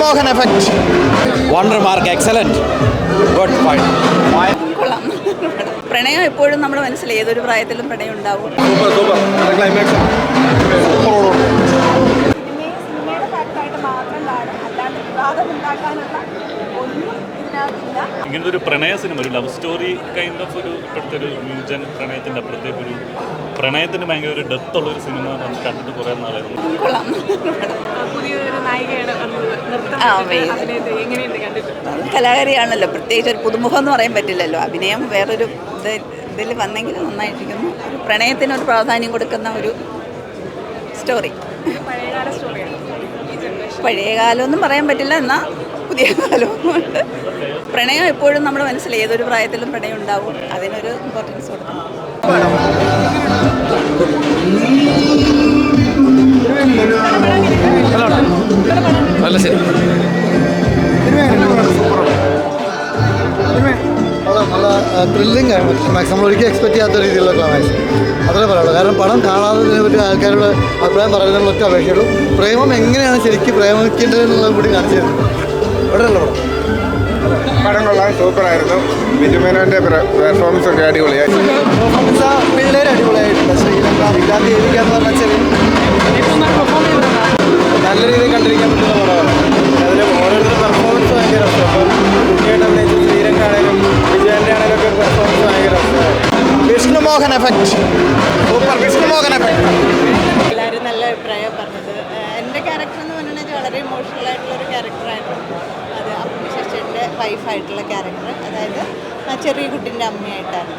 Vishnumohan effect wonder mark excellent good പ്രണയം എപ്പോഴും നമ്മുടെ മനസ്സിൽ ഏതൊരു പ്രായത്തിലും പ്രണയം ഉണ്ടാവും. സൂപ്പർ സൂപ്പർ ക്ലൈമാക്സ് ഇങ്ങനത്തെ ഒരു പ്രണയ സിനിമ ഒരു ലവ് സ്റ്റോറി കൈൻഡ് ഓഫ് ഒരു ഇപ്പോഴത്തെ ഒരു ന്യൂജൻ പ്രണയത്തിന്റെ അപ്പുറത്തേക്ക് ഒരു പ്രണയത്തിന് ഭയങ്കര ഒരു ഡെത്ത് ഉള്ള ഒരു സിനിമ നമുക്ക് കണ്ടിട്ട് കുറേ നാളായിരുന്നു കലാകാരിയാണല്ലോ പ്രത്യേകിച്ച് ഒരു പുതുമുഖം എന്ന് പറയാൻ പറ്റില്ലല്ലോ. അഭിനയം വേറൊരു ഇത് ഇതിൽ വന്നെങ്കിൽ നന്നായിട്ടിരിക്കുന്നു പ്രണയത്തിന് ഒരു പ്രാധാന്യം കൊടുക്കുന്ന ഒരു സ്റ്റോറി പഴയകാല സ്റ്റോറിയാണ് ഈ ജനറേഷൻ പഴയ കാലമൊന്നും പറയാൻ പറ്റില്ല എന്നാൽ പുതിയ കാലവും ഉണ്ട്. പ്രണയം എപ്പോഴും നമ്മുടെ മനസ്സിൽ ഏതൊരു പ്രായത്തിലും പ്രണയം ഉണ്ടാവും. അതിനൊരു ഇമ്പോർട്ടൻസ് കൊടുക്കണം. നല്ല ശരി നല്ല ത്രില്ലിംഗ് ആണ്. ക്ലൈമാക്സ് നമ്മൾ ഒരിക്കലും എക്സ്പെക്ട് ചെയ്യാത്ത രീതിയിലുള്ള ക്ലൈമാക്സ് അത്രേ പറയുള്ളൂ കാരണം പടം കാണാതെ പറ്റി ആൾക്കാരുടെ അഭിപ്രായം പറയുന്നതിനുള്ള ഒറ്റ അപേക്ഷയുള്ളൂ. പ്രേമം എങ്ങനെയാണ് ശരിക്കും പ്രേമിക്കേണ്ടതെന്നുള്ളത് കൂടി കാണിച്ചു തരുന്നത് ഇവിടെയല്ല പടം. പടം കൊള്ളാൻ സൂപ്പറായിരുന്നു. ബിജുമേനോന്റെ പെർഫോമൻസ് ഒക്കെ അടിപൊളിയായി. പിള്ളേർ അടിപൊളിയായിട്ടുണ്ട് വില്ലാത്തി ഏരിക്കാന്ന് പറഞ്ഞാൽ നല്ല രീതിയിൽ കണ്ടിരിക്കാൻ പറ്റുന്ന പടമാണ് അതിൽ ഓരോരുത്തരുടെ പെർഫോമൻസ് ഭയങ്കര രസമാണ് കുട്ടിയായിട്ട് അഭിനയിച്ച ആണെങ്കിലും വിജയന്റെ ആണെങ്കിലും ഒക്കെ പെർഫോമൻസ് ഭയങ്കര രസമാണ് Vishnumohan effect super Vishnumohan effect എല്ലാവരും നല്ല അഭിപ്രായം പറഞ്ഞത്. എന്റെ ക്യാരക്ടർ എന്ന് പറയുന്നത് വളരെ ഇമോഷണൽ ആയിട്ടുള്ള ഒരു ക്യാരക്ടറായിരുന്നു അത് അപ്പു ശശിയുടെ വൈഫായിട്ടുള്ള ക്യാരക്ടർ അതായത് ആ ചെറിയ കുട്ടീന്റെ അമ്മയായിട്ടാണ്.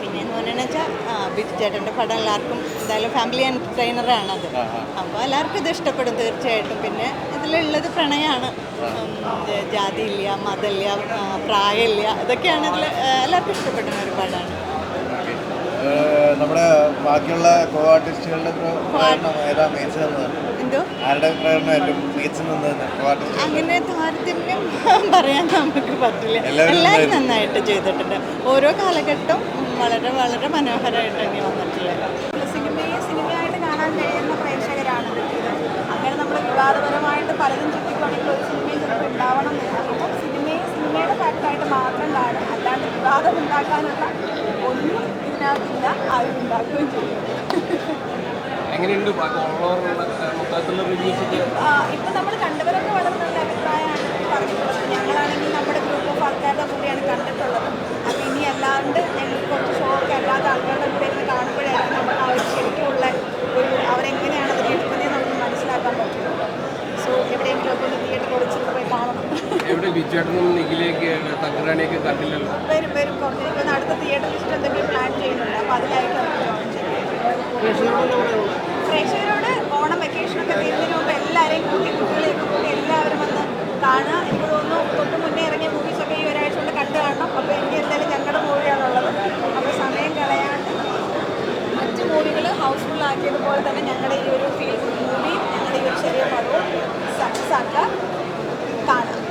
പിന്നെ എന്ന് പറഞ്ഞാൽ ബിജു ചേട്ടന്റെ പടം എല്ലാവർക്കും എന്തായാലും ഫാമിലി എന്റർടൈനറാണത് അപ്പോൾ എല്ലാവർക്കും ഇത് ഇഷ്ടപ്പെടും തീർച്ചയായിട്ടും. പിന്നെ ഇതിലുള്ളത് പ്രണയമാണ് ജാതി ഇല്ല ജാതിയില്ല മതമില്ല പ്രായമില്ല ഇതൊക്കെയാണ് ഇതിൽ എല്ലാവർക്കും ഇഷ്ടപ്പെടുന്ന ഒരു പടമാണ്. നമ്മുടെ ബാക്കിയുള്ള കോ ആർട്ടിസ്റ്റുകളുടെ എന്തോ? അങ്ങനെ താരതമ്യം പറയാൻ നമുക്ക് പറ്റില്ല. എല്ലാവരും നന്നായിട്ട് ചെയ്തിട്ടുണ്ട്. ഓരോ കാലഘട്ടം വളരെ വളരെ മനോഹരമായിട്ട് തന്നെ വന്നിട്ടുള്ളത്. സിനിമയെ സിനിമയായിട്ട് കാണാൻ കഴിയുന്ന പ്രേക്ഷകരാണ് അങ്ങനെ നമ്മൾ വിവാദപരമായിട്ട് പലതും ചുറ്റിക്കൊണ്ടെങ്കിൽ ഒരു സിനിമയിൽ ചിലപ്പോൾ ഉണ്ടാവണം എന്നില്ല അപ്പം സിനിമയെ സിനിമയുടെ ഫാക്ടറായിട്ട് മാത്രം കാണും അല്ലാണ്ട് വിവാദം ഉണ്ടാക്കാനുള്ള ഒന്നും ഇതിനകത്തില്ല ആരും ഉണ്ടാക്കുകയും ചെയ്യും എങ്ങനെയുണ്ട്? ഇപ്പൊ നമ്മൾ കണ്ടവരൊക്കെ വളരെ നല്ല അഭിപ്രായമാണ് പറഞ്ഞിട്ടുള്ളത്. ഞങ്ങളാണെങ്കിൽ നമ്മുടെ ആൾക്കാരുടെ കൂടെയാണ് കണ്ടിട്ടുള്ളത്. അപ്പം ഇനി അല്ലാണ്ട് ഞങ്ങൾക്ക് കുറച്ച് ഷോ ഒക്കെ അല്ലാതെ ആൾക്കാരുടെ കൂടെ ഇരുന്ന് കാണുമ്പോഴാണ് നമുക്ക് ആ ഒരു ശരിക്കുള്ള ഒരു അവരെങ്ങനെയാണ് അതിനെ എടുക്കുന്നതെന്ന് നമുക്ക് മനസ്സിലാക്കാൻ പറ്റുന്നത്. സോ എവിടെയെങ്കിലും ഒക്കെ ഒന്ന് തിയേറ്റർ കുറച്ച് പോയി കാണണം. എവിടെ ബിജുവേട്ടനും നിഖിലേക്ക് തകരാണിയൊക്കെ കണ്ടില്ലല്ലോ? വരും വരും. കുറച്ച് അടുത്ത തിയേറ്റർ ലിസ്റ്റ് എന്തെങ്കിലും പ്ലാൻ ചെയ്യുന്നുണ്ട്. അപ്പോൾ അതിലായിരിക്കും അവർ പ്രേക്ഷകരോട് ഓണം വെക്കേഷനൊക്കെ തീരുന്നതിന് മുമ്പ് എല്ലാവരെയും കൂട്ടി കുട്ടികളെയൊക്കെ കൂട്ടി എല്ലാവരും വന്ന് കാണുക. എനിക്ക് തോന്നുന്നു തൊട്ട് മുന്നേ ഇറങ്ങിയ മൂവീസൊക്കെ ഈ ഒരാഴ്ച കൊണ്ട് കണ്ടു കാണണം അപ്പോൾ എനിക്ക് എന്തായാലും ഞങ്ങളുടെ മൂവിയാണുള്ളത്. അപ്പോൾ സമയം കളയാണ്ട് മറ്റ് മൂവികൾ ഹൗസ്ഫുൾ ആക്കിയതുപോലെ തന്നെ ഞങ്ങളുടെ ഈ ഒരു ഫീൽ മൂവി ഞങ്ങളുടെ ഈ ഒരു ചെറിയ പടവും സക്സസ് ആക്കുക കാണാം.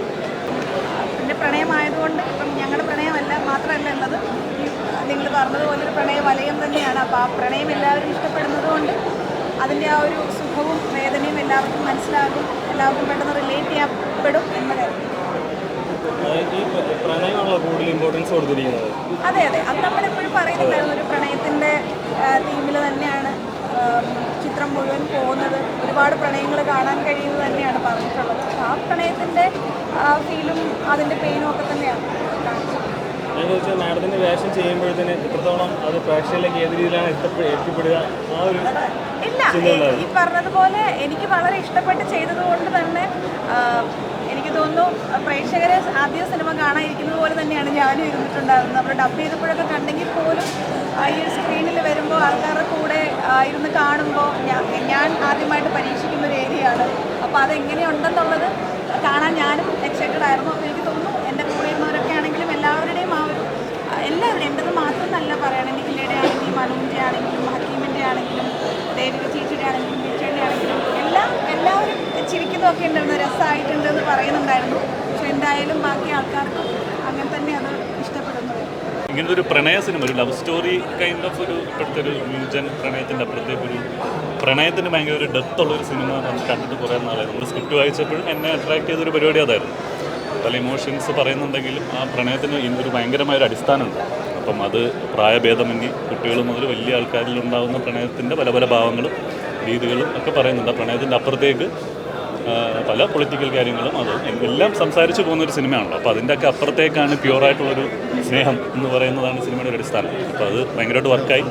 പിന്നെ പ്രണയമായതുകൊണ്ട് ഇപ്പം ഞങ്ങളുടെ പ്രണയമല്ല മാത്രമല്ല ഉള്ളത് നിങ്ങൾ പറഞ്ഞതുപോലെ ഒരു പ്രണയ വലയം തന്നെയാണ്. അപ്പോൾ ആ പ്രണയം എല്ലാവരും ഇഷ്ടപ്പെടുന്നത് കൊണ്ട് അതിന്റെ ആ ഒരു സുഖവും വേദനയും എല്ലാവർക്കും മനസ്സിലാകും. എല്ലാവർക്കും പെട്ടെന്ന് റിലേറ്റ് ചെയ്യപ്പെടും. പ്രണയമാണല്ലോ കൂടുതൽ ഇമ്പോർട്ടൻസ് കൊടുത്തിരിക്കുന്നത്? അതെ അതെ. അത് നമ്മളെപ്പോഴും പറയുന്നുണ്ടായിരുന്നു ഒരു പ്രണയത്തിന്റെ തീമിൽ തന്നെയാണ് ചിത്രം മുഴുവൻ പോകുന്നത്. ഒരുപാട് പ്രണയങ്ങൾ കാണാൻ കഴിയുന്നത് തന്നെയാണ് പറഞ്ഞിട്ടുള്ളത്. ആ പ്രണയത്തിന്റെ ഫീലും അതിന്റെ പെയിനും ഒക്കെ തന്നെയാണ്. ഞാൻ ചോദിച്ചാൽ മാഡത്തിന്റെ വേഷം ചെയ്യുമ്പോഴത്തേന് എത്രത്തോളം അത് പ്രേക്ഷകരിലേക്ക് ഏത് രീതിയിലാണ് എത്തപ്പെ- എത്തിപ്പെടുക? ആ ഒരു ഇല്ല. ഈ പറഞ്ഞതുപോലെ എനിക്ക് വളരെ ഇഷ്ടപ്പെട്ട് ചെയ്തത് കൊണ്ട് തന്നെ തോന്നുന്നു. പ്രേക്ഷകരെ ആദ്യ സിനിമ കാണാനിരിക്കുന്നത് പോലെ തന്നെയാണ് ഞാനും ഇരുന്നിട്ടുണ്ടായിരുന്നത്. നമ്മൾ ഡബ് ചെയ്തപ്പോഴൊക്കെ കണ്ടെങ്കിൽ പോലും ഈ സ്ക്രീനിൽ വരുമ്പോൾ ആൾക്കാരുടെ കൂടെ ഇരുന്ന് കാണുമ്പോൾ ഞാൻ ഞാൻ ആദ്യമായിട്ട് പരീക്ഷിക്കുന്ന ഒരു ഏരിയയാണ്. അപ്പോൾ അതെങ്ങനെയുണ്ടെന്നുള്ളത് കാണാൻ ഞാനും എക്സൈറ്റഡ് ആയിരുന്നു അപ്പോൾ എനിക്ക് തോന്നുന്നു എന്റെ കൂടെ ഇരുന്നവരൊക്കെ ആണെങ്കിലും എല്ലാവരുടെയും ആ ഒരു എല്ലാവരും എന്റെത് മാത്രമെന്നല്ല പറയണം നിഖിലയുടെ ആണെങ്കിലും മനുവിന്റെ ആണെങ്കിലും ഹക്കീമിന്റെ ആണെങ്കിലും ദേവിക ചേച്ചിയുടെ ആണെങ്കിലും ബിച്ചയുടെ ആണെങ്കിലും എല്ലാം എല്ലാവരും ചിരിക്കുന്നതൊക്കെ ഉണ്ടായിരുന്നു രസമായിട്ടുണ്ട് എന്ന് പറയുന്നുണ്ടായിരുന്നു പക്ഷെ എന്തായാലും ബാക്കി ആൾക്കാർക്കും അങ്ങനെ തന്നെ അത് ഇഷ്ടപ്പെടുന്നത് ഒരു പ്രണയ സിനിമ ഒരു ലവ് സ്റ്റോറി കൈൻഡ് ഓഫ് ഒരു ഇപ്പോഴത്തെ ഒരു മ്യൂജൻ പ്രണയത്തിന്റെ അപ്പുറത്തേക്ക് ഒരു പ്രണയത്തിന് ഭയങ്കര ഒരു ഡെത്ത് ഉള്ള ഒരു സിനിമ നമുക്ക് കണ്ടിട്ട് കുറേ നാളായി. നമ്മൾ സ്ക്രിപ്റ്റ് വായിച്ചപ്പോഴും എന്നെ അട്രാക്ട് ചെയ്തൊരു പരിപാടി അതായിരുന്നു. പല ഇമോഷൻസ് പറയുന്നുണ്ടെങ്കിലും ആ പ്രണയത്തിന് ഇതിനൊരു ഭയങ്കരമായ ഒരു അടിസ്ഥാനമുണ്ട്. അപ്പം അത് പ്രായഭേദമന്യേ കുട്ടികൾ മുതൽ വലിയ ആൾക്കാരിൽ ഉണ്ടാകുന്ന പ്രണയത്തിന്റെ പല പല ഭാവങ്ങളും രീതികളും ഒക്കെ പറയുന്നുണ്ട്. ആ പ്രണയത്തിന്റെ അപ്പുറത്തേക്ക് പല പൊളിറ്റിക്കൽ കാര്യങ്ങളും അത് എല്ലാം സംസാരിച്ച് പോകുന്ന ഒരു സിനിമയാണല്ലോ. അപ്പോൾ അതിന്റെയൊക്കെ അപ്പുറത്തേക്കാണ് പ്യുവറായിട്ടുള്ളൊരു സ്നേഹം എന്ന് പറയുന്നതാണ് സിനിമയുടെ ഒരു അടിസ്ഥാനം. അപ്പോൾ അത് ഭയങ്കരമായിട്ട് വർക്കായി.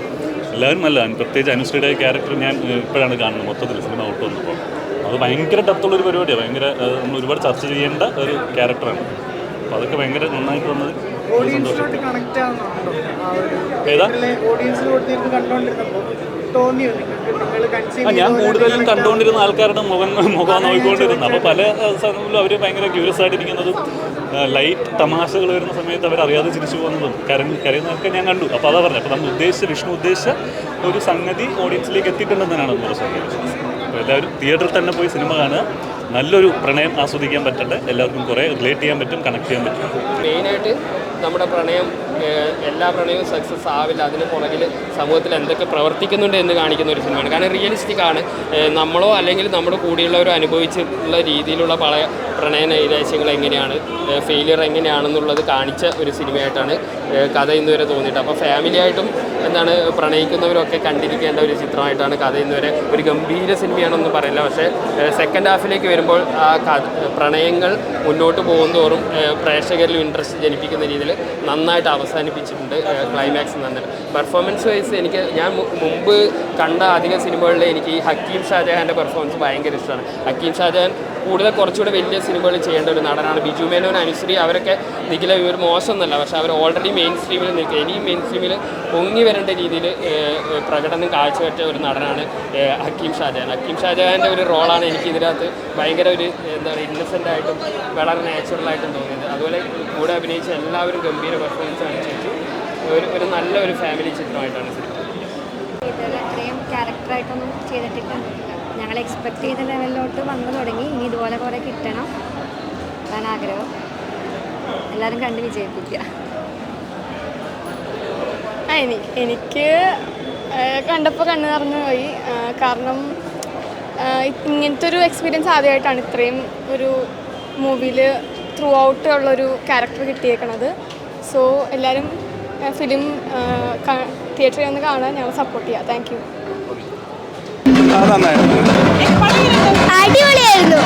എല്ലാവരും നല്ല പ്രത്യേകിച്ച് അനുശ്രീയുടെ ക്യാരക്ടർ ഞാൻ ഇപ്പോഴാണ് കാണുന്നത് മൊത്തത്തിൽ സിനിമ ഔട്ട് വന്നപ്പോൾ അത് ഭയങ്കര ഡെപ്തുള്ളൊരു പരിപാടിയാണ് ഭയങ്കര നമ്മൾ ഒരുപാട് ചർച്ച ചെയ്യേണ്ട ഒരു ക്യാരക്ടറാണ്. അപ്പോൾ അതൊക്കെ ഭയങ്കര നന്നായിട്ട് വന്നത് ഏതാ? ഞാൻ കൂടുതലും കണ്ടുകൊണ്ടിരുന്ന ആൾക്കാരുടെ മുഖം മുഖം നോക്കിക്കൊണ്ടിരുന്നത് അപ്പോൾ പല സ്ഥലങ്ങളിലും അവർ ഭയങ്കര ക്യൂരിയസ് ആയിട്ടിരിക്കുന്നതും ലൈറ്റ് തമാശകൾ വരുന്ന സമയത്ത് അവർ അറിയാതെ ചിരിച്ചു പോകുന്നതും കരഞ്ഞ് കരയുന്നതൊക്കെ ഞാൻ കണ്ടു. അപ്പോൾ അതാ പറഞ്ഞത് അപ്പോൾ നമ്മൾ ഉദ്ദേശിച്ച വിഷ്ണു ഉദ്ദേശിച്ച ഒരു സംഗതി ഓഡിയൻസിലേക്ക് എത്തിയിട്ടുണ്ടെന്നാണ് നമ്മുടെ വിശ്വാസം. അപ്പോൾ എല്ലാവരും തിയേറ്ററിൽ തന്നെ പോയി സിനിമ കാണുക. നല്ലൊരു പ്രണയം ആസ്വദിക്കാൻ പറ്റട്ടെ. എല്ലാവർക്കും കുറേ റിലേറ്റ് ചെയ്യാൻ പറ്റും കണക്ട് ചെയ്യാൻ പറ്റും. മെയിനായിട്ട് നമ്മുടെ പ്രണയം എല്ലാ പ്രണയവും സക്സസ് ആവില്ല. അതിന് പുറകിൽ സമൂഹത്തിൽ എന്തൊക്കെ പ്രവർത്തിക്കുന്നുണ്ട് എന്ന് കാണിക്കുന്ന ഒരു സിനിമയാണ്. കാരണം റിയലിസ്റ്റിക് ആണ്. നമ്മളോ അല്ലെങ്കിൽ നമ്മുടെ കൂടെയുള്ളവരോ അനുഭവിച്ചിട്ടുള്ള രീതിയിലുള്ള പല പ്രണയ നൈരാശ്യങ്ങൾ എങ്ങനെയാണ് ഫെയിലിയർ എങ്ങനെയാണെന്നുള്ളത് കാണിച്ച ഒരു സിനിമയായിട്ടാണ് കഥ ഇന്ന് വരെ തോന്നിയിട്ട് അപ്പോൾ ഫാമിലിയായിട്ടും എന്താണ് പ്രണയിക്കുന്നവരൊക്കെ കണ്ടിരിക്കേണ്ട ഒരു ചിത്രമായിട്ടാണ് കഥ ഇന്ന് വരെ ഒരു ഗംഭീര സിനിമയാണെന്ന് പറയില്ല. പക്ഷേ സെക്കൻഡ് ഹാഫിലേക്ക് വരുമ്പോൾ ആ പ്രണയങ്ങൾ മുന്നോട്ട് പോകും തോറും പ്രേക്ഷകരിലും ഇൻട്രസ്റ്റ് ജനിപ്പിക്കുന്ന രീതിയിൽ നന്നായിട്ട് അവസാനിപ്പിച്ചിട്ടുണ്ട് ക്ലൈമാക്സ് നന്നായിട്ട് പെർഫോമൻസ് വൈസ് എനിക്ക് ഞാൻ മുമ്പ് കണ്ട അധിക സിനിമകളിൽ എനിക്ക് ഹക്കീം ഷാജഹാന്റെ പെർഫോമൻസ് ഭയങ്കര ഇഷ്ടമാണ്. ഹക്കീം ഷാജഹാൻ കൂടുതൽ കുറച്ചുകൂടെ വലിയ സിനിമകൾ ചെയ്യേണ്ട ഒരു നടനാണ്. ബിജു മേനോൻ അനുശ്രീ അവരൊക്കെ നിഖില ഇവർ മോശമൊന്നുമല്ല. പക്ഷേ അവർ ഓൾറെഡി മെയിൻ സ്ട്രീമിൽ നിൽക്കുക. ഇനിയും മെയിൻ സ്ട്രീമിൽ പൊങ്ങി വരേണ്ട രീതിയിൽ പ്രകടനം കാഴ്ചവെച്ച ഒരു നടനാണ് ഹക്കീം ഷാജഹാൻ. ഹക്കീം ഷാജഹാന്റെ ഒരു റോളാണ് എനിക്ക് ഇതിനകത്ത് ഭയങ്കര ഒരു എന്താ പറയുക ഇന്നസെന്റ് ആയിട്ടും വളരെ നാച്ചുറലായിട്ടും തോന്നിയത്. അതുപോലെ കൂടെ അഭിനയിച്ച എല്ലാവരും ഗംഭീര പെർഫോമൻസ് ഒരു ഒരു നല്ല ഒരു ഫാമിലി ചിത്രമായിട്ടാണ് സിനിമ ഇതുവരെ അത്രയും ക്യാരക്ടറായിട്ടൊന്നും ചെയ്തിട്ടില്ല. ഞങ്ങൾ എക്സ്പെക്ട് ചെയ്ത ലെവലിലോട്ട് വന്നു തുടങ്ങി. ഇനി ഇതുപോലെ കുറേ കിട്ടണം അതാണ് ആഗ്രഹം. എല്ലാവരും കണ്ട് വിജയിപ്പിക്കുക. എനിക്ക് എനിക്ക് കണ്ടപ്പോൾ കണ്ണു നിറഞ്ഞു പോയി. കാരണം ഇങ്ങനത്തെ ഒരു എക്സ്പീരിയൻസ് ആദ്യമായിട്ടാണ് ഇത്രയും ഒരു മൂവിയിൽ ത്രൂ ഔട്ട് ഉള്ളൊരു ക്യാരക്ടർ കിട്ടിയേക്കണത്. സോ എല്ലാവരും ഫിലിം തിയേറ്ററിൽ വന്ന് കാണാൻ ഞങ്ങൾ സപ്പോർട്ട് ചെയ്യാം. താങ്ക് യു അടിപൊളിയായിരുന്നു.